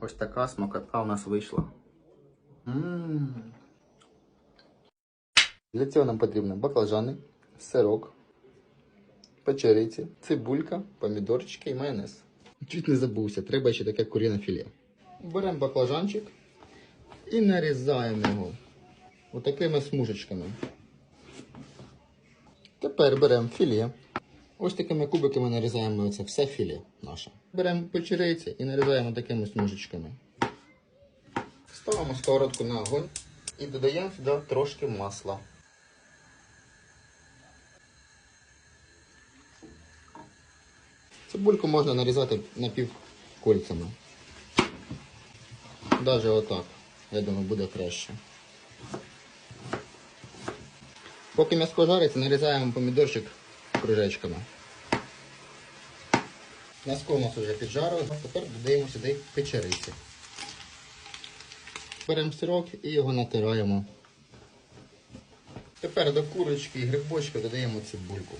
Ось така смакота у нас вийшла. Для цього нам потрібно баклажани, сирок, печериці, цибулька, помідорчики і майонез. Чуть не забувся, треба ще таке куріне філе. Беремо баклажанчик і нарізаємо його отакими смужечками. Тепер беремо філе. Ось такими кубиками нарізаємо це все філе наше. Беремо печериці і нарізаємо такими смужечками. Ставимо сковородку на огонь і додаємо сюди трошки масла. Цибульку можна нарізати напівкольцями. Навіть отак. Я думаю, буде краще. Поки м'яско жариться, нарізаємо помідорчик кружечками. М'яско у нас вже піджарили, тепер додаємо сюди печериці. Беремо сирок і його натираємо. Тепер до курочки і грибочка додаємо цибульку.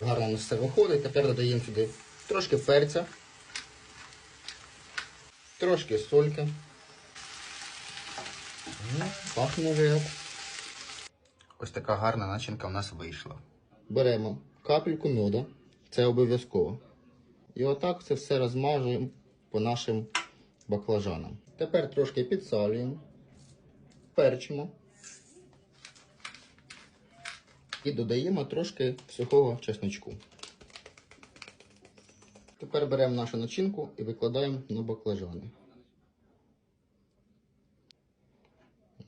Гарно у нас все виходить. Тепер додаємо сюди трошки перця, трошки сольки. М, Пахне вже як. Ось така гарна начинка в нас вийшла. Беремо капельку меда, це обов'язково. І отак це все розмажуємо по нашим баклажанам. Тепер трошки підсалюємо, перчимо. І додаємо трошки сухого чесночку. Тепер беремо нашу начинку і викладаємо на баклажани.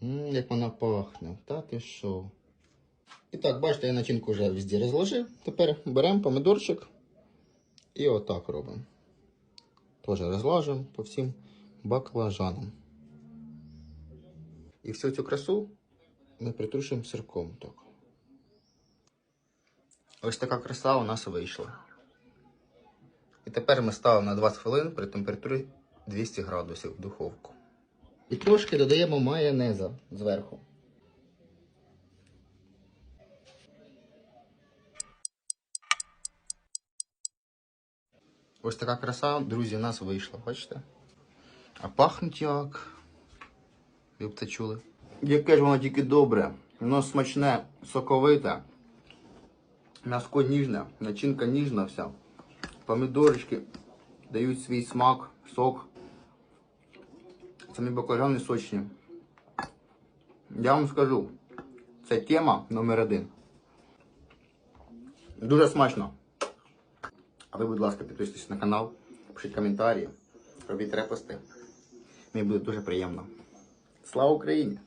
Ммм, як вона пахне. Та ти що? І так, бачите, я начинку вже везде розложив. Тепер беремо помидорчик і отак робимо. Теж розлажуємо по всім баклажанам. І всю цю красу ми притрушуємо сирком. Так. Ось така краса у нас вийшла. І тепер ми ставимо на 20 хвилин при температурі 200 градусів в духовку. І трошки додаємо майонеза зверху. Ось така краса, друзі, у нас вийшла, бачите? А пахнуть як. Ви б це чули? Яке ж воно тільки добре. Воно смачне, соковите. М'яско ніжне, начинка ніжна вся. Помідорочки дають свій смак, сок. Самі баклажани сочні. Я вам скажу, це тема номер один. Дуже смачно. А ви, будь ласка, підписуйтесь на канал, пишіть коментарі, робіть репости. Мені буде дуже приємно. Слава Україні!